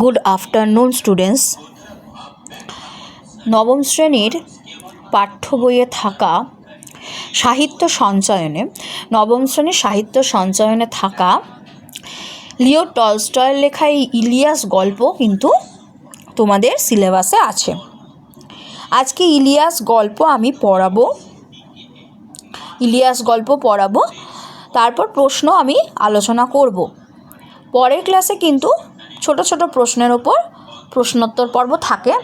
Good afternoon students নবম শ্রেণির পাঠ্য বইয়ে থাকা সাহিত্য সঞ্চয়নে, নবম শ্রেণির সাহিত্য সঞ্চয়নে থাকা লিও টলস্টয়ের লেখা এই ইলিয়াস গল্প কিন্তু তোমাদের সিলেবাসে আছে। আজকে ইলিয়াস গল্প আমি পড়াবো। ইলিয়াস গল্প পড়াবো। তারপর প্রশ্ন আমি আলোচনা করব। পরের ক্লাসে কিন্তু ছোট ছোট প্রশ্নের ওপর প্রশ্নোত্তর পর্ব থাকে,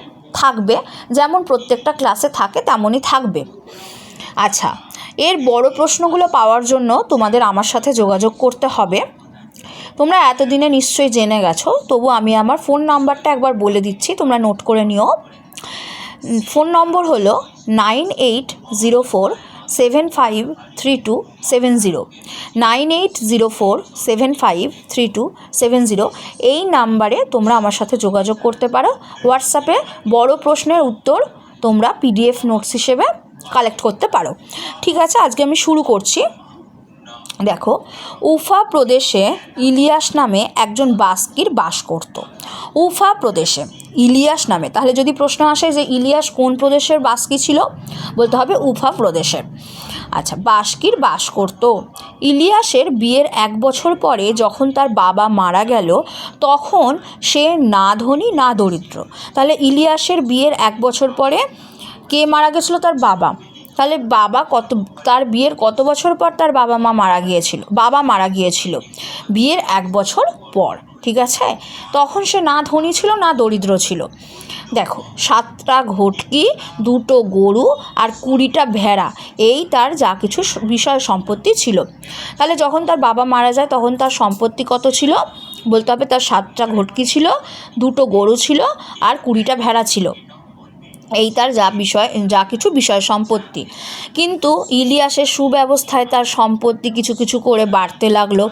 থাকবে। যেমন প্রত্যেকটা ক্লাসে থাকে, তেমনই থাকবে। আচ্ছা এর বড় প্রশ্নগুলো পাওয়ার জন্য তোমাদের আমার সাথে যোগাযোগ করতে হবে। তোমরা এতদিনে নিশ্চয়ই জেনে গেছো, তবু আমি আমার ফোন নাম্বারটা একবার বলে দিচ্ছি, তোমরা নোট করে নিও। ফোন নম্বর হলো nine eight zero four seven five three two seven zero nine eight zero four seven five three two seven zero এই নাম্বারে তোমরা আমার সাথে যোগাযোগ করতে পারো। হোয়াটসঅ্যাপে বড় প্রশ্নের উত্তর তোমরা পিডিএফ নোটস হিসেবে কালেক্ট করতে পারো। ঠিক আছে, আজকে আমি শুরু করছি। দেখো, উফা প্রদেশে ইলিয়াস নামে একজন বাস্কির বাস করত। উফা প্রদেশে ইলিয়াস নামে। তাহলে যদি প্রশ্ন আসে যে ইলিয়াস কোন প্রদেশের বাস্কি ছিল, বলতে হবে উফা প্রদেশের। আচ্ছা বাস্কির বাস করত। ইলিয়াসের বিয়ের এক বছর পরে যখন তার বাবা মারা গেল, তখন সে না ধনী, না দরিদ্র। তাহলে ইলিয়াসের বিয়ের এক বছর পরে কে মারা গেছিল? তার বাবা। তাহলে বাবা কত, তার বিয়ের কত বছর পর তার বাবা মা মারা গিয়েছিল, বাবা মারা গিয়েছিল? বিয়ের এক বছর পর, ঠিক আছে? তখন সে না ধনী ছিল, না দরিদ্র ছিল। দেখো, সাতটা ঘটকি, দুটো গরু আর কুড়িটা ভেড়া, এই তার যা কিছু বিষয় সম্পত্তি ছিল। তাহলে যখন তার বাবা মারা যায়, তখন তার সম্পত্তি কত ছিল? বলতে হবে তার সাতটা ঘটকি ছিল, দুটো গরু ছিল আর কুড়িটা ভেড়া ছিল। এই তার যা বিষয়, যা কিছু বিষয় সম্পত্তি। কিন্তু ইলিয়াসের সুব্যবস্থায় তার সম্পত্তি কিছু কিছু করে বাড়তে লাগল।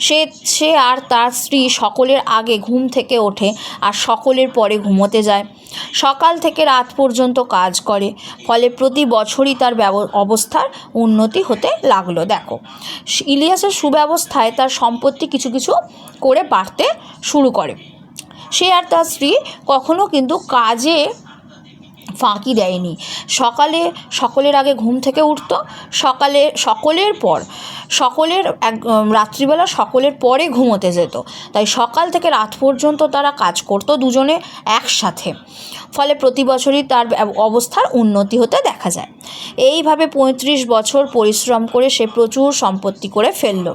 সে সে আর তার স্ত্রী সকলের আগে ঘুম থেকে ওঠে আর সকলের পরে ঘুমোতে যায়। সকাল থেকে রাত পর্যন্ত কাজ করে, ফলে প্রতি বছরই তার অবস্থার উন্নতি হতে লাগল। দেখো, ইলিয়াসের সুব্যবস্থায় তার সম্পত্তি কিছু কিছু করে বাড়তে শুরু করে। সে আর তার স্ত্রী কখনো কিন্তু কাজে ফাঁকি দেয়নি। সকালে, সকলের আগে ঘুম থেকে উঠতো। সকালে, সকলের পর, সকলের এক রাত্রিবেলা সকলের পরে ঘুমোতে যেত। তাই সকাল থেকে রাত পর্যন্ত তারা কাজ করতো দুজনে একসাথে। ফলে প্রতি বছরই তার অবস্থার উন্নতি হতে দেখা যায়। এইভাবে পঁয়ত্রিশ বছর পরিশ্রম করে সে প্রচুর সম্পত্তি করে ফেলল।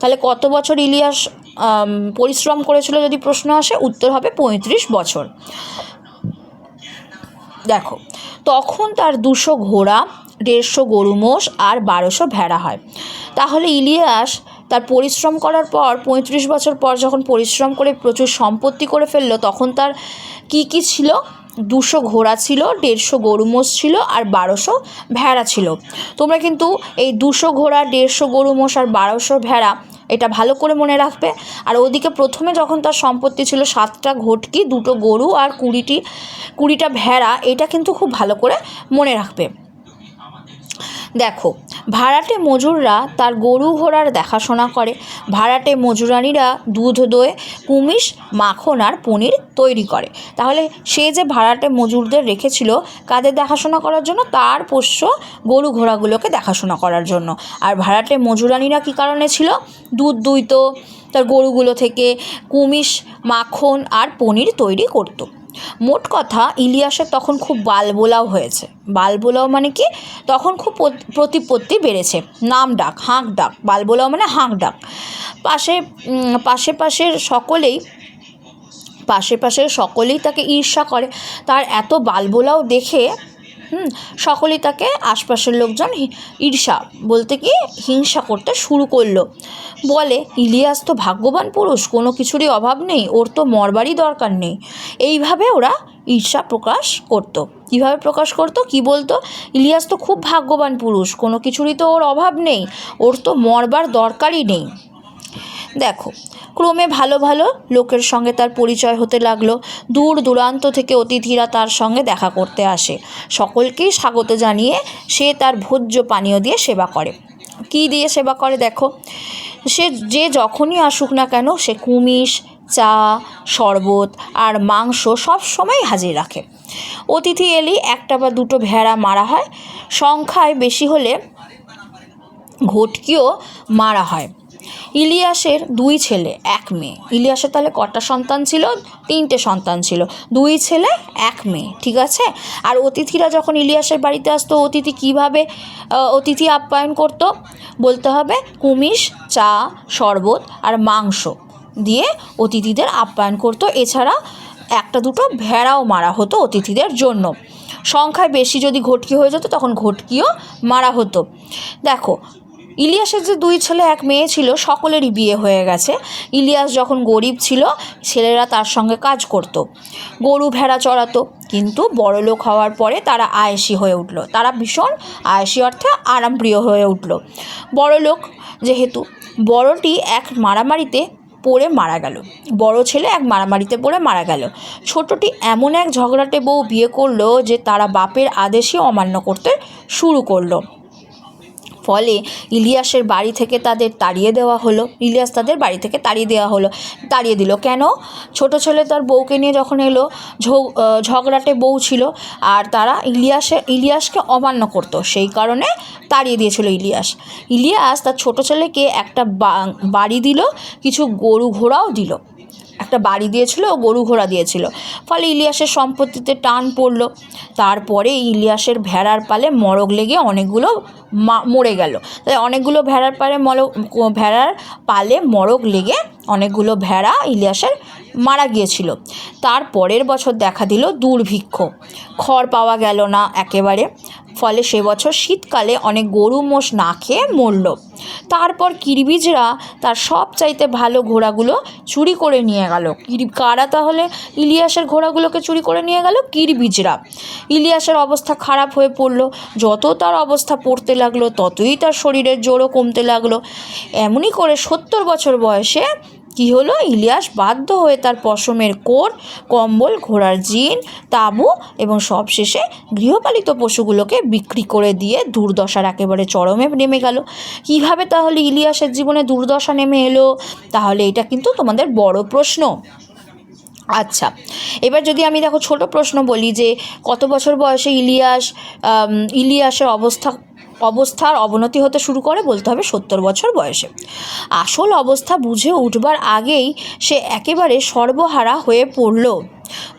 তাহলে কত বছর ইলিয়াস পরিশ্রম করেছিল যদি প্রশ্ন আসে? উত্তর হবে পঁয়ত্রিশ বছর। দেখো, তখন তার দুশো ঘোড়া, দেড়শো গরু মোষ আর বারোশো ভেড়া হয়। তাহলে ইলিয়াস তার পরিশ্রম করার পর, পঁয়ত্রিশ বছর পর যখন পরিশ্রম করে প্রচুর সম্পত্তি করে ফেলল, তখন তার কি কি ছিল? দুশো ঘোড়া ছিল, দেড়শো গরু মোষ ছিল আর বারোশো ভেড়া ছিল। তোমরা কিন্তু এই দুশো ঘোড়া, দেড়শো গরু মোষ আর বারোশো ভেড়া এটা ভালো করে মনে রাখবে। আর ওদিকে প্রথমে যখন তার সম্পত্তি ছিল সাতটা ঘটকি, দুটো গরু আর কুড়িটি, কুড়িটা ভেড়া, এটা কিন্তু খুব ভালো করে মনে রাখবে। দেখো, ভাড়াটে মজুররা তার গরু ঘোড়ার দেখাশোনা করে। ভাড়াটে মজুরানিরা দুধ দই, কুমিশ, মাখন আর পনির তৈরি করে। তাহলে সে যে ভাড়াটে মজুরদের রেখেছিল কাদের দেখাশোনা করার জন্য? তার পোষ্য গরু ঘোড়াগুলোকে দেখাশোনা করার জন্য। আর ভাড়াটে মজুরানিরা কী কারণে ছিল? দুধ দুইতো তার গরুগুলো থেকে কুমিশ, মাখন আর পনির তৈরি করতো। মোট কথা ইলিয়াসের তখন খুব বালবোলাও হয়েছে। বালবোলাও মানে কি? তখন খুব প্রতিপত্তি বেড়েছে। নাম ডাক, হাঁক ডাক। বালবোলাও মানে হাঁক ডাক। পাশে পাশে পাশের সকলেই, পাশে পাশে সকলেই তাকে ঈর্ষা করে। তার এত বালবোলাও দেখে হুম, সকলেই তাকে আশপাশের লোকজন ঈর্ষা বলতে কি হিংসা করতে শুরু করল। বলে, ইলিয়াস তো ভাগ্যবান পুরুষ, কোনো কিছুরই অভাব নেই, ওর তো মরবারই দরকার নেই। এইভাবে ওরা ঈর্ষা প্রকাশ করতো। কীভাবে প্রকাশ করতো? কি বলতো? ইলিয়াস তো খুব ভাগ্যবান পুরুষ, কোনো কিছুরই তো ওর অভাব নেই, ওর তো মরবার দরকারই নেই। দেখো ক্রমে ভালো ভালো লোকের সঙ্গে তার পরিচয় হতে লাগল। দূর দূরান্ত থেকে অতিথিরা তার সঙ্গে দেখা করতে আসে। সকলকেই স্বাগত জানিয়ে সে তার ভোজ্য পানীয় দিয়ে সেবা করে। কী দিয়ে সেবা করে দেখো? সে যে যখনই আসুক না কেন সে কুমিশ, চা, শরবত আর মাংস সব সময় হাজির রাখে। অতিথি এলেই একটা বা দুটো ভেড়া মারা হয়। সংখ্যায় বেশি হলে ঘটকিও মারা হয়। ইলিয়াসের দুই ছেলে, এক মেয়ে। ইলিয়াসের তাহলে কটা সন্তান ছিল? তিনটে সন্তান ছিল। দুই ছেলে, এক মেয়ে, ঠিক আছে? আর অতিথিরা যখন ইলিয়াসের বাড়িতে আসতো, অতিথি কীভাবে অতিথি আপ্যায়ন করত? বলতে হবে কুমিশ, চা, শরবত আর মাংস দিয়ে অতিথিদের আপ্যায়ন করতো। এছাড়া একটা দুটো ভেড়াও মারা হতো অতিথিদের জন্য। সংখ্যায় বেশি যদি ঘটকি হয়ে যেত, তখন ঘটকিও মারা হতো। দেখো ইলিয়াসের যে দুই ছেলে, এক মেয়ে ছিল, সকলেরই বিয়ে হয়ে গেছে। ইলিয়াস যখন গরিব ছিল, ছেলেরা তার সঙ্গে কাজ করত। গরু ভেড়া চড়াতো, কিন্তু বড়লোক হওয়ার পরে তারা আয়েসি হয়ে উঠল। তারা ভীষণ আয়েসি অর্থে আরামপ্রিয় হয়ে উঠল। বড়লোক যেহেতু, বড়টি এক মারামারিতে পড়ে মারা গেল। বড় ছেলে এক মারামারিতে পড়ে মারা গেল। ছোটটি এমন এক ঝগড়াটে বউ বিয়ে করল যে তারা বাপের আদেশই অমান্য করতে শুরু করল। ফলে ইলিয়াসের বাড়ি থেকে তাদের তাড়িয়ে দেওয়া হলো। ইলিয়াস তাদের বাড়ি থেকে তাড়িয়ে দেওয়া হলো। তাড়িয়ে দিল কেন? ছোট ছেলে তার বউকে নিয়ে যখন এলো, ঝগ- ঝগড়াটে বউ ছিল আর তারা ইলিয়াসের ইলিয়াসকে অমান্য করতো, সেই কারণে তাড়িয়ে দিয়েছিল ইলিয়াস। ইলিয়াস তার ছোট ছেলেকে একটা বাড়ি দিল, কিছু গরু ঘোড়াও দিল। একটা বাড়ি দিয়েছিল ও গরু ঘোড়া দিয়েছিল। ফলে ইলিয়াসের সম্পত্তিতে টান পড়ল। তারপরে ইলিয়াসের ভেড়ার পালে মরগ লেগে অনেকগুলো মরে গেল। তাই অনেকগুলো ভেড়ার পালে মল ভেড়ার পালে মরগ লেগে অনেকগুলো ভেড়া ইলিয়াসের মারা গিয়েছিল। তার পরের বছর দেখা দিল দুর্ভিক্ষ। খড় পাওয়া গেল না একেবারে। ফলে সে বছর শীতকালে অনেক গরু মোষ না খেয়ে মরল। তারপর কিরবিজরা তার সব চাইতে ভালো ঘোড়াগুলো চুরি করে নিয়ে গেল। কির তাহলে ইলিয়াসের ঘোড়াগুলোকে চুরি করে নিয়ে গেল? কিরবিজরা। ইলিয়াসের অবস্থা খারাপ হয়ে পড়ল। যত তার অবস্থা পড়তে লাগল, ততই তার শরীরের জোরও কমতে লাগল। এমনই করে সত্তর বছর বয়সে কি হলো? ইলিয়াস বাধ্য হয়ে তার পশমের কোট কম্বল, ঘোড়ার জিন, তাঁবু এবং সবশেষে গৃহপালিত পশুগুলোকে বিক্রি করে দিয়ে দুর্দশার একেবারে চরমে নেমে গেল। কীভাবে তাহলে ইলিয়াসের জীবনে দুর্দশা নেমে এলো? তাহলে এটা কিন্তু তোমাদের বড় প্রশ্ন। আচ্ছা এবার যদি আমি দেখো ছোট প্রশ্ন বলি যে কত বছর বয়সে ইলিয়াস ইলিয়াসের অবস্থা অবস্থার অবনতি হতে শুরু করে বলতে হবে সত্তর বছর বয়সে। আসল অবস্থা বুঝে উঠবার আগেই সে একেবারে সর্বহারা হয়ে পড়ল।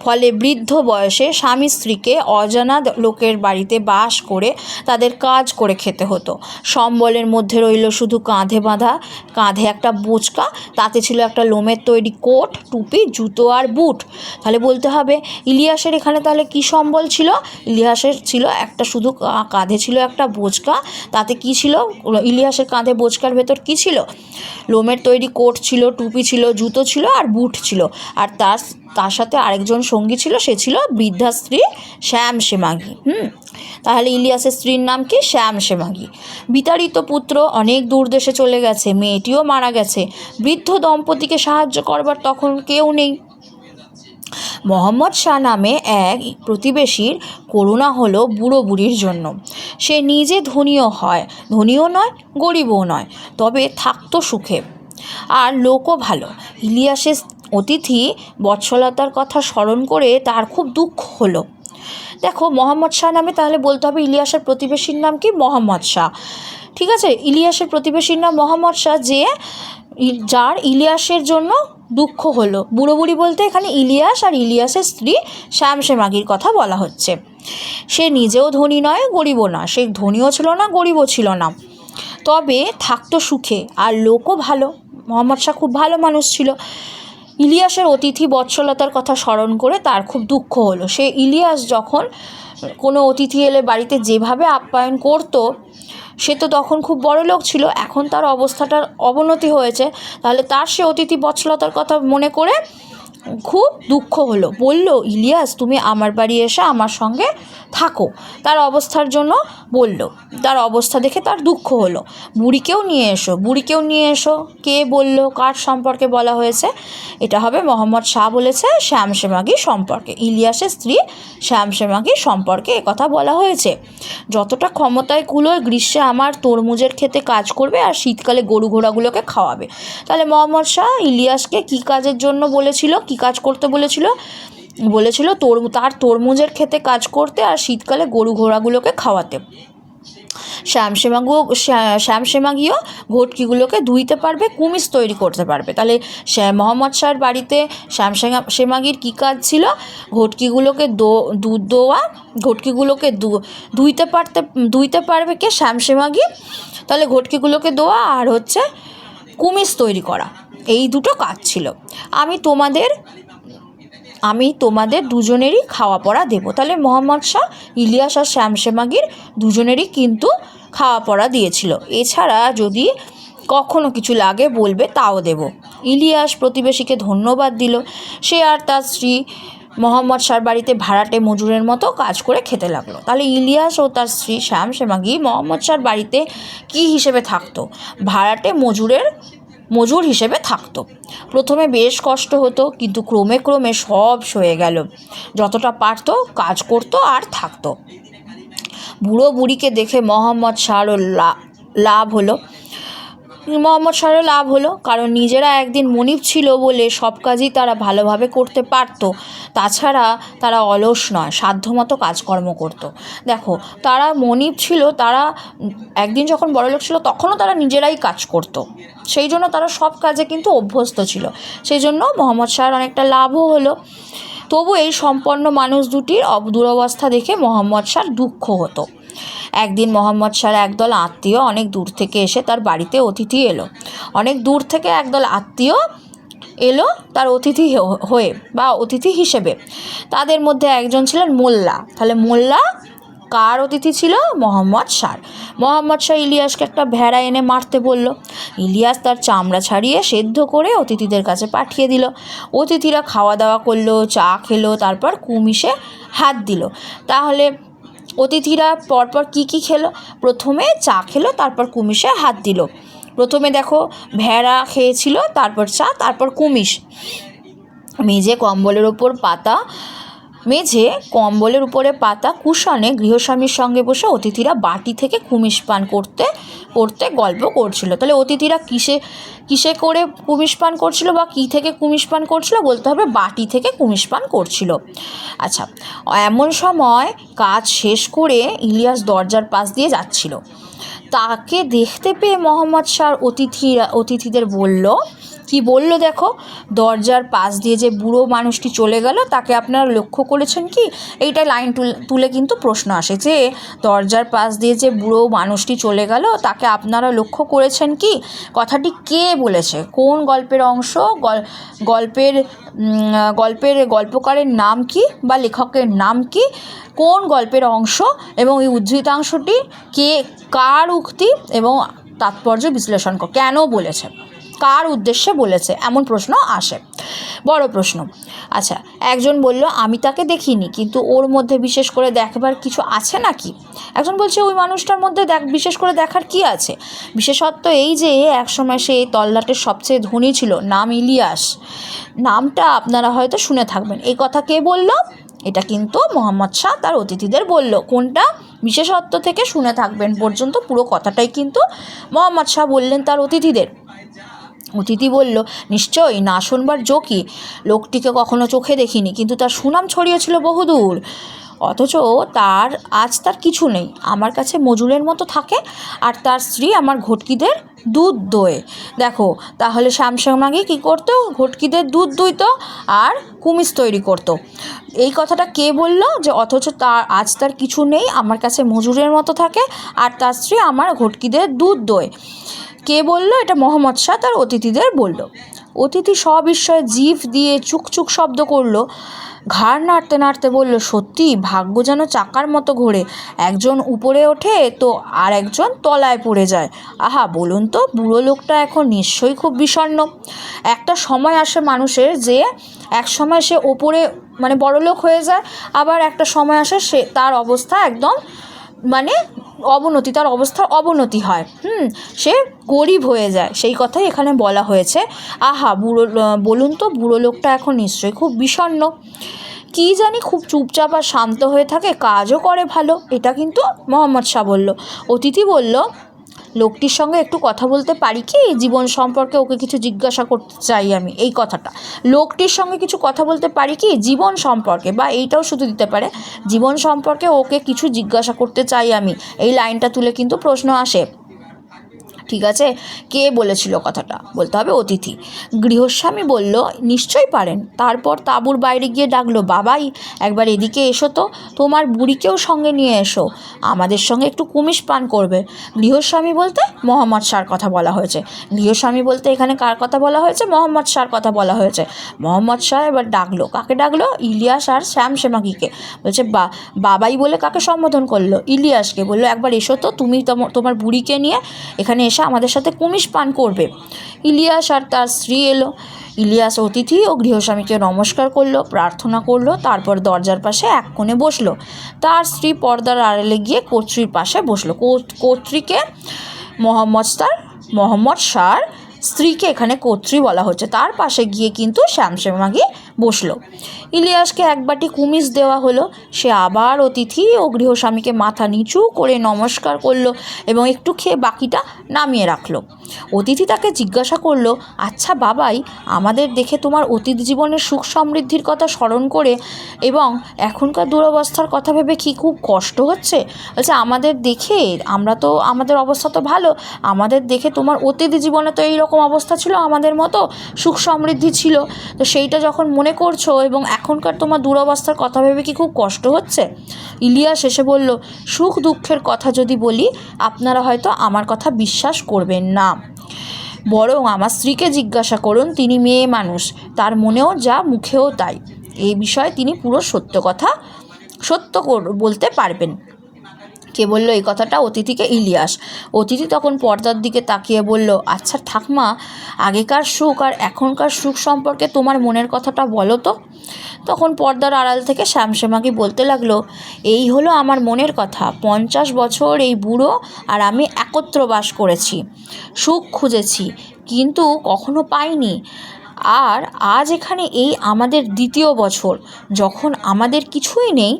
ফলে বৃদ্ধ বয়সে স্বামী স্ত্রীকে অজানা লোকের বাড়িতে বাস করে তাদের কাজ করে খেতে হতো। সম্বলের মধ্যে রইল শুধু কাঁধে বাঁধা, কাঁধে একটা বোচকা, তাতে ছিল একটা লোমের তৈরি কোট, টুপি, জুতো আর বুট। তাহলে বলতে হবে, ইলিয়াসের এখানে তাহলে কি সম্বল ছিল? ইলিয়াসের ছিল একটা শুধু কাঁধে ছিল একটা বোচকা, তাতে কি ছিল? ইলিয়াসের কাঁধে বোচকার ভেতর কি ছিল? লোমের তৈরি কোট ছিল, টুপি ছিল, জুতো ছিল আর বুট ছিল। আর তার তার সাথে আরেকজন সঙ্গী ছিল, সে ছিল বৃদ্ধা স্ত্রী শ্যাম সেমাগি। হুম? তাহলে ইলিয়াসের স্ত্রীর নাম কি? শ্যাম সেমাগি। বিতাড়িত পুত্র অনেক দূর দেশে চলে গেছে, মেয়েটিও মারা গেছে। বৃদ্ধ দম্পতিকে সাহায্য করবার তখন কেউ নেই। মোহাম্মদ শাহ নামে এক প্রতিবেশীর করুণা হলো বুড়ো বুড়ির জন্য। সে নিজে ধনীও হয়, ধনীও নয়, গরিবও নয়, তবে থাকতো সুখে। আর লোকও ভালো। ইলিয়াসের অতিথি বৎসলতার কথা স্মরণ করে তার খুব দুঃখ হলো। দেখো, মোহাম্মদ শাহ নামে তাহলে বলতে হবে ইলিয়াসের প্রতিবেশীর নাম কি? মোহাম্মদ শাহ। ঠিক আছে? ইলিয়াসের প্রতিবেশীর নাম মোহাম্মদ শাহ, যে যার ইলিয়াসের জন্য দুঃখ হলো। বুড়ো বুড়ি বলতে এখানে ইলিয়াস আর ইলিয়াসের স্ত্রী শ্যামসে মাগির কথা বলা হচ্ছে। সে নিজেও ধনী নয়, গরিবও না সে ধনীও ছিল না, গরিবও ছিল না। তবে থাকতো সুখে, আর লোকও ভালো। মোহাম্মদ শাহ খুব ভালো মানুষ ছিল। ইলিয়াসের অতিথি বৎসলতার কথা স্মরণ করে তার খুব দুঃখ হলো। সে ইলিয়াস যখন কোনো অতিথি এলে বাড়িতে যেভাবে আপ্যায়ন করতো, সে তো তখন খুব বড় লোক ছিল, এখন তার অবস্থাটার অবনতি হয়েছে। তাহলে তার সে অতিথি বৎসলতার কথা মনে করে খুব দুঃখ হলো। বলল, ইলিয়াস, তুমি আমার বাড়ি এসে আমার সঙ্গে থাকো। তার অবস্থার জন্য বলল। তার অবস্থা দেখে তার দুঃখ হলো। বুড়িকেও নিয়ে এসো, বুড়িকেও নিয়ে এসো। কে বলল, কার সম্পর্কে বলা হয়েছে? এটা হবে মোহাম্মদ শাহ বলেছে, শ্যাম সেমাগি সম্পর্কে। ইলিয়াসের স্ত্রী শ্যাম সেমাগি সম্পর্কে কথা বলা হয়েছে। যতটা ক্ষমতায় কুলোয় গ্রীষ্মে আমার তরমুজের খেতে কাজ করবে আর শীতকালে গরু ঘোড়াগুলোকে খাওয়াবে। তাহলে মোহাম্মদ শাহ ইলিয়াসকে কী কাজের জন্য বলেছিল, কী কাজ করতে বলেছিল বলেছিল তোর, তার তরমুজের খেতে কাজ করতে আর শীতকালে গরু ঘোড়াগুলোকে খাওয়াতে। শ্যামসেমাগু শ্যামসেমাগিও ঘটকিগুলোকে ধুইতে পারবে কুমিজ তৈরি করতে পারবে। তাহলে মোহাম্মদ শাহের বাড়িতে শ্যামসেমা সেমাগির কী কাজ ছিল? ঘটকিগুলোকে দো, দুধ দোয়া, ঘটকিগুলোকে ধুইতে পারতে, ধুইতে পারবে কে? শ্যামসেমাগি তাহলে ঘটকিগুলোকে দোয়া আর হচ্ছে কুমিজ তৈরি করা। এই দুটো কাজ ছিল। আমি তোমাদের আমি তোমাদের দুজনেরই খাওয়া পড়া দেবো। তাহলে মোহাম্মদ শাহ, ইলিয়াস আর শ্যামসেমাগির দুজনেরই কিন্তু খাওয়া পড়া দিয়েছিল। এছাড়া যদি কখনো কিছু লাগে বলবে, তাও দেব। ইলিয়াস প্রতিবেশীকে ধন্যবাদ দিল। সে আর তার স্ত্রী মোহাম্মদ শাহর বাড়িতে ভাড়াটে মজুরের মতো কাজ করে খেতে লাগল। তাহলে ইলিয়াস ও তার স্ত্রী শ্যাম সেমাগি মোহাম্মদ শাহর বাড়িতে কী হিসেবে থাকতো? ভাড়াটে মজুরের মজুর হিসেবে থাকতো। প্রথমে বেশ কষ্ট হতো, কিন্তু ক্রমে ক্রমে সব সয়ে গেল। যতটা পারতো কাজ করতো আর থাকতো। বুড়ো বুড়িকে দেখে মোহাম্মদ শাহরও লাভ হলো। মোহাম্মদ শাহরও লাভ হলো, কারণ নিজেরা একদিন মনিব ছিল বলে সব কাজই তারা ভালোভাবে করতে পারতো। তাছাড়া তারা অলস নয়, সাধ্যমতো কাজকর্ম করতো। দেখো, তারা মনিব ছিল, তারা একদিন যখন বড়লোক ছিল, তখনও তারা নিজেরাই কাজ করতো। সেই জন্য তারা সব কাজে কিন্তু অভ্যস্ত ছিল। সেই জন্য মোহাম্মদ শাহর অনেকটা লাভও হলো। তবু এই সম্পন্ন মানুষ দুটির দুরবস্থা দেখে মোহাম্মদ শাহর দুঃখ হতো। একদিন মোহাম্মদ শাহর একদল আত্মীয় অনেক দূর থেকে এসে তার বাড়িতে অতিথি এলো। অনেক দূর থেকে একদল আত্মীয় এলো তার অতিথি হয়ে বা অতিথি হিসেবে। তাদের মধ্যে একজন ছিলেন মোল্লা। তাহলে মোল্লা কার অতিথি ছিল? মোহাম্মদ শাহ মোহাম্মদ শাহ ইলিয়াসকে একটা ভেড়া এনে মারতে বলল। ইলিয়াস তার চামড়া ছাড়িয়ে সেদ্ধ করে অতিথিদের কাছে পাঠিয়ে দিল। অতিথিরা খাওয়া দাওয়া করল, চা খেলো, তারপর কুমিশে হাত দিল। তাহলে অতিথিরা পরপর কি কি খেলো? প্রথমে চা খেলো, তারপর কুমিশে হাত দিল। প্রথমে দেখো ভেড়া খেয়েছিল, তারপর চা, তারপর কুমিশ। মেঝে, কম্বলের ওপর পাতা মেঝে, কম্বলের উপরে পাতা কুশনে গৃহস্বামীর সঙ্গে বসে অতিথিরা বাটি থেকে কুমিশ পান করতে করতে গল্প করছিল। তাহলে অতিথিরা কিসে কিসে করে কুমিশ পান করছিল বা কী থেকে কুমিশ পান করছিল বলতে হবে বাটি থেকে কুমিশ পান করছিল। আচ্ছা এমন সময় কাজ শেষ করে ইলিয়াস দরজার পাশ দিয়ে যাচ্ছিল। তাকে দেখতে পেয়ে মোহাম্মদ শাহ অতিথিরা, অতিথিদের বলল কি বলল দেখো? দরজার পাশ দিয়ে যে বুড়ো মানুষটি চলে গেল, তাকে আপনারা লক্ষ্য করেছেন কি? এইটা লাইন তুলে কিন্তু প্রশ্ন আসে যে, দরজার পাশ দিয়ে যে বুড়ো মানুষটি চলে গেল, তাকে আপনারা লক্ষ্য করেছেন কি? কথাটি কে বলেছে? কোন গল্পের অংশ? গল- গল্পের গল্পের গল্পকারের নাম কি বা লেখকের নাম কি? কোন গল্পের অংশ? এবং এই উদ্ধৃতাংশটি কে, কার উক্তি? এবং তাৎপর্য বিশ্লেষণ কেন বলেছে? কার উদ্দেশ্যে বলেছে? এমন প্রশ্ন আসে। বড় প্রশ্ন। আচ্ছা একজন বলল, আমি তাকে দেখিনি, কিন্তু ওর মধ্যে বিশেষ করে দেখবার কিছু আছে নাকি? একজন বলছে, ওই মানুষটার মধ্যে দেখ, বিশেষ করে দেখার কি আছে? বিশেষত্ব এই যে, একসময় সে তল্লাটের সবচেয়ে ধনী ছিল, নাম ইলিয়াস। নামটা আপনারা হয়তো শুনে থাকবেন। এই কথা কে বলল? এটা কিন্তু মোহাম্মদ শাহ তার অতিথিদের বলল। কোনটা? বিশেষত্ব থেকে শুনে থাকবেন পর্যন্ত পুরো কথাটাই কিন্তু মোহাম্মদ শাহ বললেন তার অতিথিদের। অতিথি বলল, নিশ্চয়ই, না শুনবার জোকি লোকটিকে কখনো চোখে দেখিনি, কিন্তু তার সুনাম ছড়িয়েছিল বহুদূর। অথচ তার, আজ তার কিছু নেই। আমার কাছে মজুরের মতো থাকে, আর তার স্ত্রী আমার ঘটকিদের দুধ দোয়ে। দেখো, তাহলে শ্যামশ্যামাগি কী করতো? ঘটকিদের দুধ দুইতো, আর কুমিজ তৈরি করতো। এই কথাটা কে বলল? যে অথচ তার আজ তার কিছু নেই, আমার কাছে মজুরের মতো থাকে, আর তার স্ত্রী আমার ঘটকিদের দুধ দোয়। কে বলল? এটা মোহাম্মদ শাহ তার অতিথিদের বলল। অতিথি সবিস্ময়ে জিভ দিয়ে চুকচুক শব্দ করল। ঘাড় নাড়তে নাড়তে বলল, সত্যি? ভাগ্য যেন চাকার মতো ঘোরে। একজন উপরে ওঠে তো আর একজন তলায় পড়ে যায়। আহা, বলুন তো, বুড়ো লোকটা এখন নিশ্চয়ই খুব বিষণ্ণ। একটা সময় আসে মানুষের যে এক সময় সে ওপরে মানে বড়লোক হয়ে যায়, আবার একটা সময় আসে সে তার অবস্থা একদম মানে অবনতি, তার অবস্থার অবনতি হয়। হুম, সে গরিব হয়ে যায়। সেই কথাই এখানে বলা হয়েছে। আহা, বুড়ো বলুন তো, বুড়ো লোকটা এখন নিশ্চয়ই খুব বিষণ্ন কি জানি খুব চুপচাপ আর শান্ত হয়ে থাকে, কাজও করে ভালো। এটা কিন্তু মোহাম্মদ শাহ বলল। অতিথি বলল লোকটির সঙ্গে একটু কথা বলতে পারি কি? জীবন সম্পর্কে ওকে কিছু জিজ্ঞাসা করতে চাই আমি, এই কথাটা। লোকটির সঙ্গে কিছু কথা বলতে পারি কি? জীবন সম্পর্কে, বা এইটাও শুধু দিতে পারে। জীবন সম্পর্কে ওকে কিছু জিজ্ঞাসা করতে চাই আমি। এই লাইনটা তুলে কিন্তু প্রশ্ন আসে। ঠিক আছে? কে বলেছিল কথাটা? বলতে হবে অতিথি। গৃহস্বামী বলল, নিশ্চয়ই পারেন। তারপর তাঁবুর বাইরে গিয়ে ডাকলো, বাবাই, একবার এদিকে এসো তো। তোমার বুড়িকেও সঙ্গে নিয়ে এসো। আমাদের সঙ্গে একটু কুমিশ পান করবে। গৃহস্বামী বলতে, মোহাম্মদ শাহর কথা বলা হয়েছে। গৃহস্বামী বলতে, এখানে কার কথা বলা হয়েছে? মোহাম্মদ শাহর কথা বলা হয়েছে। মোহাম্মদ শাহ এবার ডাকলো, কাকে ডাকলো? ইলিয়াস আর শ্যাম সেমাকিকে। বলছে, বা, বাবাই বলে কাকে সম্বোধন করল? ইলিয়াসকে। বলল, একবার এসো তো, তুমি তোমার তোমার বুড়িকে নিয়ে এখানে এসে। আমাদের সাথে কুমিশ পান করবে। ইলিয়াস আর তার স্ত্রী এলো। ইলিয়াস অতিথি ও গৃহস্বামীকে নমস্কার করল, প্রার্থনা করল, তারপর দরজার পাশে এক কোণে বসল। তার স্ত্রী পর্দার আড়ালে গিয়ে কর্ত্রীর পাশে বসল। কর্ত্রীকে মোহাম্মদ তার মোহাম্মদ শাহর স্ত্রীকে এখানে কর্ত্রী বলা হচ্ছে। তার পাশে গিয়ে কিন্তু শ্যামশ্যামাগি বসল। ইলিয়াসকে এক বাটি কুমিজ দেওয়া হলো। সে আবার অতিথি ও গৃহস্বামীকে মাথা নিচু করে নমস্কার করল এবং একটু খেয়ে বাকিটা নামিয়ে রাখল। অতিথি তাকে জিজ্ঞাসা করল আচ্ছা বাবাই, আমাদের দেখে তোমার অতীত জীবনের সুখ সমৃদ্ধির কথা স্মরণ করে এবং এখনকার দুরবস্থার কথা ভেবে কি খুব কষ্ট হচ্ছে? বলছে আমাদের দেখে, আমরা তো, আমাদের অবস্থা তো ভালো। আমাদের দেখে তোমার অতীত জীবনে তো এইরকম অবস্থা ছিল, আমাদের মতো সুখ সমৃদ্ধি ছিল। তো সেইটা যখন মনে করছ এবং এখনকার তোমার দুরবস্থার কথা ভেবে কি খুব কষ্ট হচ্ছে? ইলিয়াস এসে বলল, সুখ দুঃখের কথা যদি বলি, আপনারা হয়তো আমার কথা বিশ্বাস করবেন না। বরং আমার স্ত্রীকে জিজ্ঞাসা করুন, তিনি মেয়ে মানুষ, তার মনেও যা, মুখেও তাই। এই বিষয়ে তিনি পুরো সত্য কথা, সত্য বলতে পারবেন। কে বলল, এই কথাটা অতিথিকে ইলিয়াস। অতিথি তখন পর্দার দিকে তাকিয়ে বলল আচ্ছা ঠাকমা আগেকার সুখ আর এখনকার সুখ সম্পর্কে তোমার মনের কথাটা বলো তো। তখন পর্দার আড়াল থেকে শ্যামশ্যামাকে বলতে লাগল, এই হলো আমার মনের কথা, পঞ্চাশ বছর এই বুড়ো আর আমি একত্র বাস করেছি, সুখ খুঁজেছি, কিন্তু কখনো পাইনি। আর আজ এখানে এই আমাদের দ্বিতীয় বছর, যখন আমাদের কিছুই নেই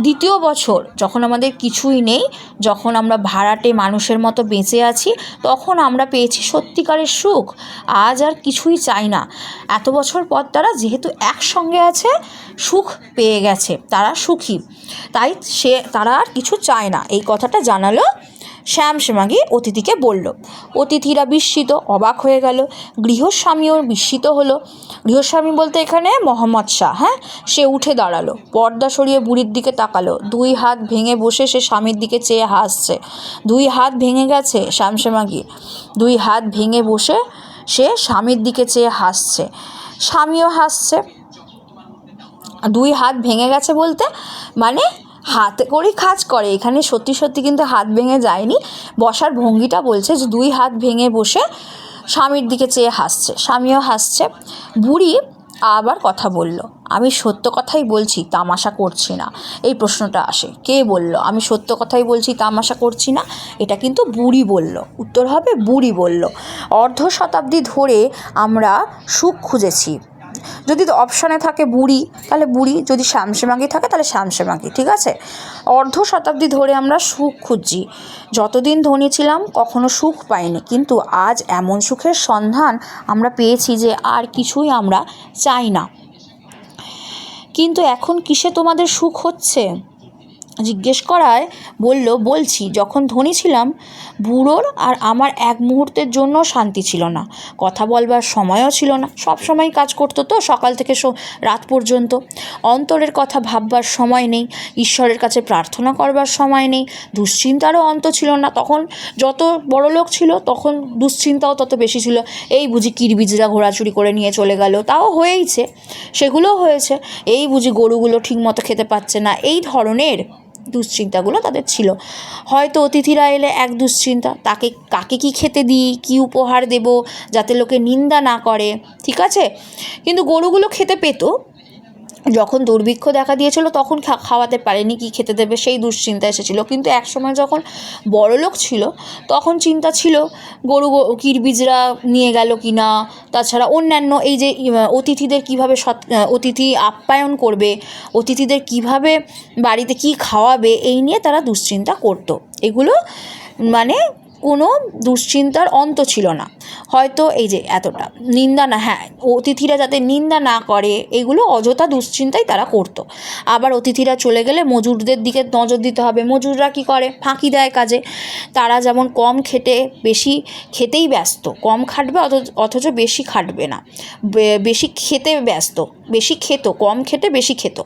দ্বিতীয় বছর যখন আমাদের কিছুই নেই, যখন আমরা ভাড়াটে মানুষের মতো বেঁচে আছি, তখন আমরা পেয়েছি সত্যিকারের সুখ। আজ আর কিছুই চাই না। এত বছর পর তারা যেহেতু একসঙ্গে আছে, সুখ পেয়ে গেছে। তারা সুখী। তাই সে, তারা আর কিছু চায় না। এই কথাটা জানালো শ্যাম শ্যামাগি অতিথিকে বলল। অতিথিরা বিস্মিত, অবাক হয়ে গেল। গৃহস্বামীও বিস্মিত হলো। গৃহস্বামী বলতে এখানে মোহাম্মদ শাহ হ্যাঁ? সে উঠে দাঁড়াল। পর্দা সরিয়ে বুড়ির দিকে তাকালো। দুই হাত ভেঙে বসে সে স্বামীর দিকে চেয়ে হাসছে। দুই হাত ভেঙে গেছে শ্যামশ্যামাগির দুই হাত ভেঙে বসে সে স্বামীর দিকে চেয়ে হাসছে। স্বামীও হাসছে। দুই হাত ভেঙে গেছে বলতে মানে হাতে করেই কাজ করে। এখানে সত্যি সত্যি কিন্তু হাত ভেঙে যায়নি। বসার ভঙ্গিটা বলছে যে দুই হাত ভেঙে বসে স্বামীর দিকে চেয়ে হাসছে। স্বামীও হাসছে। বুড়ি আবার কথা বলল, আমি সত্য কথাই বলছি, তামাশা করছি না। এই প্রশ্নটা আসে। কে বলল, আমি সত্য কথাই বলছি, তামাশা করছি না? এটা কিন্তু বুড়ি বলল। উত্তর হবে বুড়ি বলল, অর্ধ শতাব্দী ধরে আমরা সুখ খুঁজেছি। যদি অপশানে থাকে বুড়ি, তাহলে বুড়ি। যদি শ্যামসেমাগি থাকে, তাহলে শ্যামশ্যামাগি ঠিক আছে? অর্ধ শতাব্দী ধরে আমরা সুখ খুঁজছি। যতদিন ধনী ছিলাম, কখনো সুখ পাইনি। কিন্তু আজ এমন সুখের সন্ধান আমরা পেয়েছি যে আর কিছুই আমরা চাই না। কিন্তু এখন কিসে তোমাদের সুখ হচ্ছে? জিজ্ঞেস করায়, বলল, বলছি, যখন ধনী ছিলাম, বুড়োর আর আমার এক মুহূর্তের জন্য শান্তি ছিল না। কথা বলবার সময়ও ছিল না। সব সময় কাজ করতো তো, সকাল থেকে রাত পর্যন্ত। অন্তরের কথা ভাববার সময় নেই। ঈশ্বরের কাছে প্রার্থনা করবার সময় নেই। দুশ্চিন্তারও অন্ত ছিল না। তখন যত বড় লোক ছিল, তখন দুশ্চিন্তাও তত বেশি ছিল। এই বুঝি কিরবিজরা ঘোরাচুরি করে নিয়ে চলে গেল। তাও হয়েইছে। সেগুলোও হয়েছে। এই বুঝি গরুগুলো ঠিকমতো খেতে পাচ্ছে না। এই ধরনের দুশ্চিন্তাগুলো তাদের ছিল। হয়তো অতিথিরা এলে এক দুশ্চিন্তা, তাকে, কাকে কি খেতে দিই, কি উপহার দেব যাতে লোকে নিন্দা না করে, ঠিক আছে? কিন্তু গরুগুলো খেতে পেতো যখন দুর্ভিক্ষ দেখা দিয়েছিল, তখন খাওয়াতে পারেনি, কি খেতে দেবে সেই দুশ্চিন্তা এসেছিল। কিন্তু একসময় যখন বড়লোক ছিল, তখন চিন্তা ছিল, গরু কিরবিজরা নিয়ে গেল কি না? তাছাড়া অন্যান্য এই যে অতিথিদের কীভাবে সৎ অতিথি আপ্যায়ন করবে, অতিথিদের কীভাবে বাড়িতে কি খাওয়াবে, এই নিয়ে তারা দুশ্চিন্তা করতো। এগুলো মানে কোনো দুশ্চিন্তার অন্ত ছিল না। হয়তো এই যে এতটা নিন্দা না হ্যাঁ অতিথিরা যাতে নিন্দা না করে, এগুলো অযথা দুশ্চিন্তাই তারা করতো। আবার অতিথিরা চলে গেলে মজুরদের দিকে নজর দিতে হবে। মজুররা কি করে? ফাঁকি দেয় কাজে। তারা যেমন কম খেটে, বেশি খেতেই ব্যস্ত। কম খাটবে, অথচ অথচ বেশি খাটবে না। বেশি খেতে ব্যস্ত। বেশি খেত, কম খেতে বেশি খেত।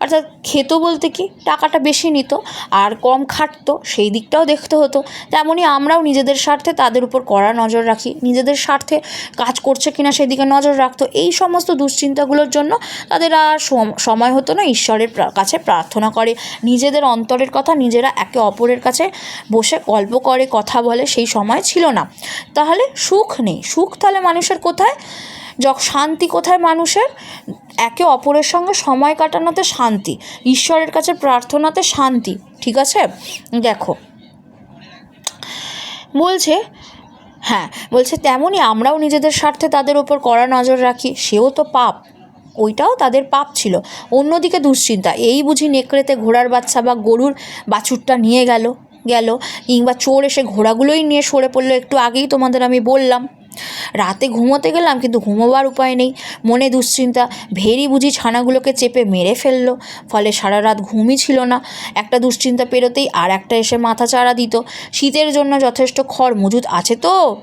অর্থাৎ খেত বলতে কি, টাকাটা বেশি নিত আর কম খাটতো, সেই দিকটাও দেখতে হতো। তেমনই আমরাও নিজেদের স্বার্থে তাদের উপর কড়া নজর রাখি। নিজেদের স্বার্থে কাজ করছে কিনা সেদিকে নজর রাখতো। এই সমস্ত দুশ্চিন্তাগুলোর জন্য তাদের আর সম- সময় হতো না, ঈশ্বরের কাছে প্রার্থনা করে। নিজেদের অন্তরের কথা নিজেরা একে অপরের কাছে বসে গল্প করে, কথা বলে, সেই সময় ছিল না। তাহলে সুখ নেই। সুখ তাহলে মানুষের কোথায়? শান্তি কোথায় মানুষের? একে অপরের সঙ্গে সময় কাটানোতে শান্তি, ঈশ্বরের কাছে প্রার্থনাতে শান্তি, ঠিক আছে? দেখো। বলছে হ্যাঁ বলছে তেমনই আমরাও নিজেদের স্বার্থে তাদের ওপর কড়া নজর রাখি, সেও তো পাপ। ওইটাও তাদের পাপ ছিল। অন্যদিকে দুশ্চিন্তা, এই বুঝি নেকড়েতে ঘোড়ার বাচ্চা বা গরুর বাছুরটা নিয়ে গেল গেল, কিংবা চোর এসে ঘোড়াগুলোই নিয়ে সরে পড়ল, একটু আগেই তোমাদের আমি বললাম। রাতে ঘুমোতে গেলাম কিন্তু ঘুমোবার উপায় নেই। মনে দুশ্চিন্তা, ভেরি বুঝি ছানাগুলোকে চেপে মেরে ফেলল, ফলে সারা রাত ঘুমই ছিল না। একটা দুশ্চিন্তা পেরোতেই আর একটা এসে মাথা চাড়া দিত। শীতের জন্য যথেষ্ট খড় মজুদ আছে তো?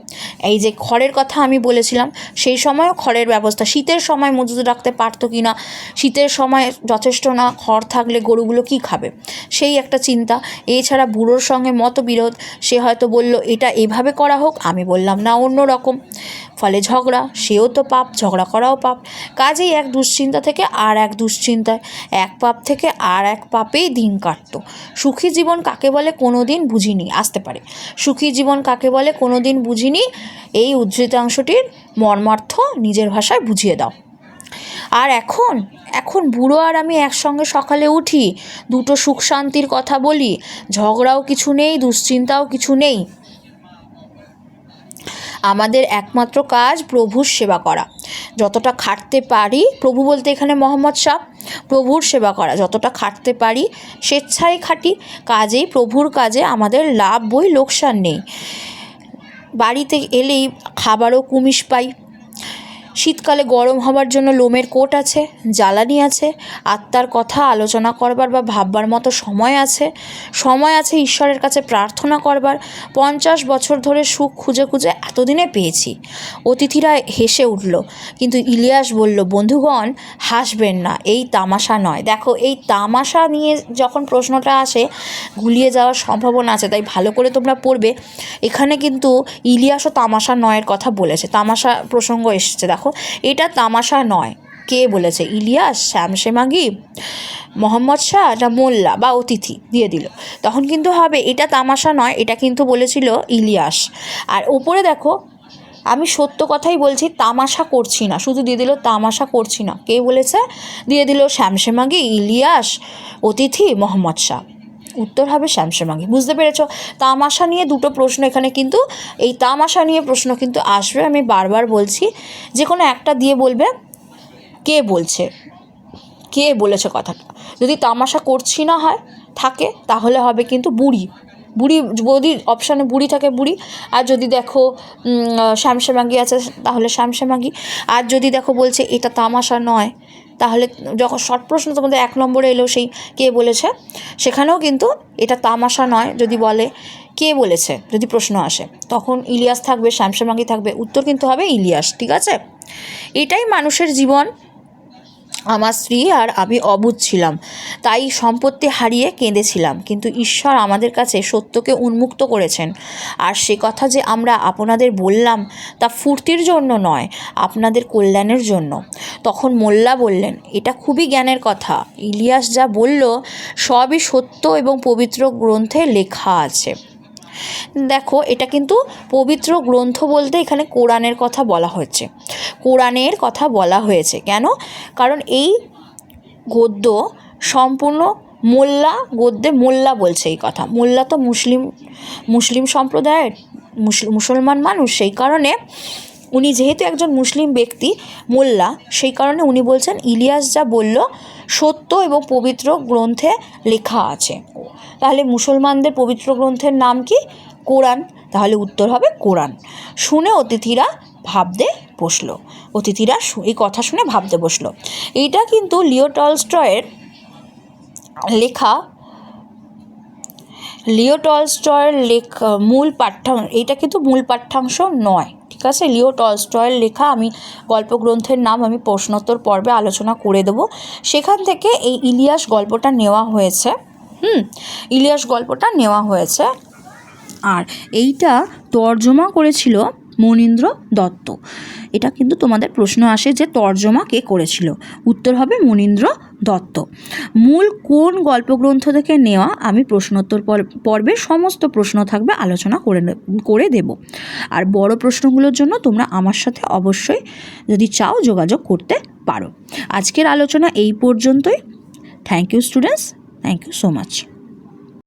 এই যে খড়ের কথা আমি বলেছিলাম, সেই সময়ও খড়ের ব্যবস্থা। শীতের সময় মজুদ রাখতে পারতো কি না? শীতের সময় যথেষ্ট না খড় থাকলে গরুগুলো কি খাবে? সেই একটা চিন্তা। এছাড়া বুড়োর সঙ্গে মতবিরোধ। সে হয়তো বলল, এটা এভাবে করা হোক? আমি বললাম, না অন্য রকম ফলে ঝগড়া, সেও তো পাপ, ঝগড়া করাও পাপ। কাজেই এক দুশ্চিন্তা থেকে আর এক দুশ্চিন্তায়, এক পাপ থেকে আর এক পাপেই দিন কাটতো। সুখী জীবন কাকে বলে কোনো দিন বুঝিনি, আসতে পারে। সুখী জীবন কাকে বলে কোনো দিন বুঝিনি, এই উদ্ধৃতাংশটির মর্মার্থ নিজের ভাষায় বুঝিয়ে দাও। আর এখন এখন বুড়ো আর আমি একসঙ্গে সকালে উঠি, দুটো সুখ শান্তির কথা বলি, ঝগড়াও কিছু নেই, দুশ্চিন্তাও কিছু নেই। আমাদের একমাত্র কাজ প্রভুর সেবা করা। যতটা খাটতে পারি, প্রভু বলতে এখানে মোহাম্মদ শাহ, প্রভুর সেবা করা। যতটা খাটতে পারি, স্বেচ্ছায় খাটি কাজেই প্রভুর কাজে আমাদের লাভ বই লোকসান নেই। বাড়িতে এলেই খাবারও কুমিশ পাই। শীতকালে গরম হবার জন্য লোমের কোট আছে, জ্বালানি আছে, আত্মার কথা আলোচনা করবার বা ভাববার মতো সময় আছে। সময় আছে ঈশ্বরের কাছে প্রার্থনা করবার। পঞ্চাশ বছর ধরে সুখ খুঁজে খুঁজে এতদিনে পেয়েছি। অতিথিরা হেসে উঠল, কিন্তু ইলিয়াস বলল, বন্ধুগণ, হাসবেন না, এই তামাশা নয়। দেখো, এই তামাশা নিয়ে যখন প্রশ্নটা আসে, গুলিয়ে যাওয়ার সম্ভাবনা আছে, তাই ভালো করে তোমরা পড়বে। এখানে কিন্তু ইলিয়াসও তামাশা নয়ের কথা বলেছে। তামাশা প্রসঙ্গ এসেছে, দেখো। এটা তামাশা নয়। কে বলেছে? ইলিয়াস শ্যামসেমাগি মোহাম্মদ শাহ না মোল্লা বা অতিথি দিয়ে দিল। তখন কিন্তু হবে, এটা তামাশা নয়, এটা কিন্তু বলেছিল ইলিয়াস। আর ওপরে দেখো, আমি সত্য কথাই বলছি, তামাশা করছি না। শুধু দিয়ে দিল তামাশা করছি না। কে বলেছে? দিয়ে দিল শ্যামসেমাগি ইলিয়াস, অতিথি, মোহাম্মদ শাহ। উত্তর হবে শ্যামসেমাগি বুঝতে পেরেছ? তামাশা নিয়ে দুটো প্রশ্ন এখানে কিন্তু, এই তামাশা নিয়ে প্রশ্ন কিন্তু আসবে। আমি বারবার বলছি, যে কোনো একটা দিয়ে বলবে, কে বলছে? কে বলেছে কথাটা? যদি তামাশা করছি না হয়, থাকে, তাহলে হবে কিন্তু বুড়ি। বুড়ি, যদি অপশানে বুড়ি থাকে, বুড়ি। আর যদি দেখো শ্যামশ্যামাগি আছে, তাহলে শ্যামশ্যামাগি আর যদি দেখো বলছে, এটা তামাশা নয় তাহলে যখন শর্ট প্রশ্ন তোমাদের এক নম্বরে এলো সেই কে বলেছে, সেখানেও কিন্তু এটা তামাশা নয় যদি বলে কে বলেছে, যদি প্রশ্ন আসে। তখন ইলিয়াস থাকবে শ্যামশ্যামাগি থাকবে, উত্তর কিন্তু হবে ইলিয়াস, ঠিক আছে? এটাই মানুষের জীবন। আমার স্ত্রী আর আমি অবুধ ছিলাম, তাই সম্পত্তি হারিয়ে কেঁদেছিলাম। কিন্তু ঈশ্বর আমাদের কাছে সত্যকে উন্মুক্ত করেছেন। আর সে কথা যে আমরা আপনাদের বললাম তা ফুর্তির জন্য নয়, আপনাদের কল্যাণের জন্য। তখন মোল্লা বললেন, এটা খুবই জ্ঞানের কথা। ইলিয়াস যা বলল, সবই সত্য এবং পবিত্র গ্রন্থে লেখা আছে। দেখো, এটা কিন্তু পবিত্র গ্রন্থ বলতে এখানে কোরআনের কথা বলা হয়েছে। কোরআনের কথা বলা হয়েছে। কেন? কারণ এই গদ্য সম্পূর্ণ মোল্লা গদ্যে মোল্লা বলছে এই কথা। মোল্লা তো মুসলিম মুসলিম সম্প্রদায়ের মুসলমান মানুষ। সেই কারণে উনি যেহেতু একজন মুসলিম ব্যক্তি, মোল্লা, সেই কারণে উনি বলছেন, ইলিয়াস যা বলল, সত্য এবং পবিত্র গ্রন্থে লেখা আছে। তাহলে মুসলমানদের পবিত্র গ্রন্থের নাম কি? কোরআন। তাহলে উত্তর হবে কোরআন। শুনে অতিথিরা ভাবতে বসল। অতিথিরা এই কথা শুনে ভাবতে বসল। এইটা কিন্তু লিও টলস্টয়ের লেখা। লিও টলস্টয়ের লেখা, মূল পাঠ্যাংশ এইটা কিন্তু মূল পাঠ্যাংশ নয়। ঠিক আছে লিও টলস্টয়ের লেখা আমি গল্পগ্রন্থের নাম আমি প্রশ্নোত্তর পর্বে আলোচনা করে দেবো। সেখান থেকে এই ইলিয়াস গল্পটা নেওয়া হয়েছে। হুম, ইলিয়াস গল্পটা নেওয়া হয়েছে। আর এইটা তর্জমা করেছিল মনীন্দ্র দত্ত। এটা কিন্তু তোমাদের প্রশ্ন আসে যে তর্জমা কে করেছিল? উত্তর হবে মনীন্দ্র দত্ত। মূল কোন গল্পগ্রন্থ থেকে নেওয়া? আমি প্রশ্নোত্তর পর- পর্বে সমস্ত প্রশ্ন থাকবে, আলোচনা করে করে দেব। আর বড় প্রশ্নগুলোর জন্য তোমরা আমার সাথে অবশ্যই যদি চাও যোগাযোগ করতে পারো। আজকের আলোচনা এই পর্যন্তই। Thank you students thank you so much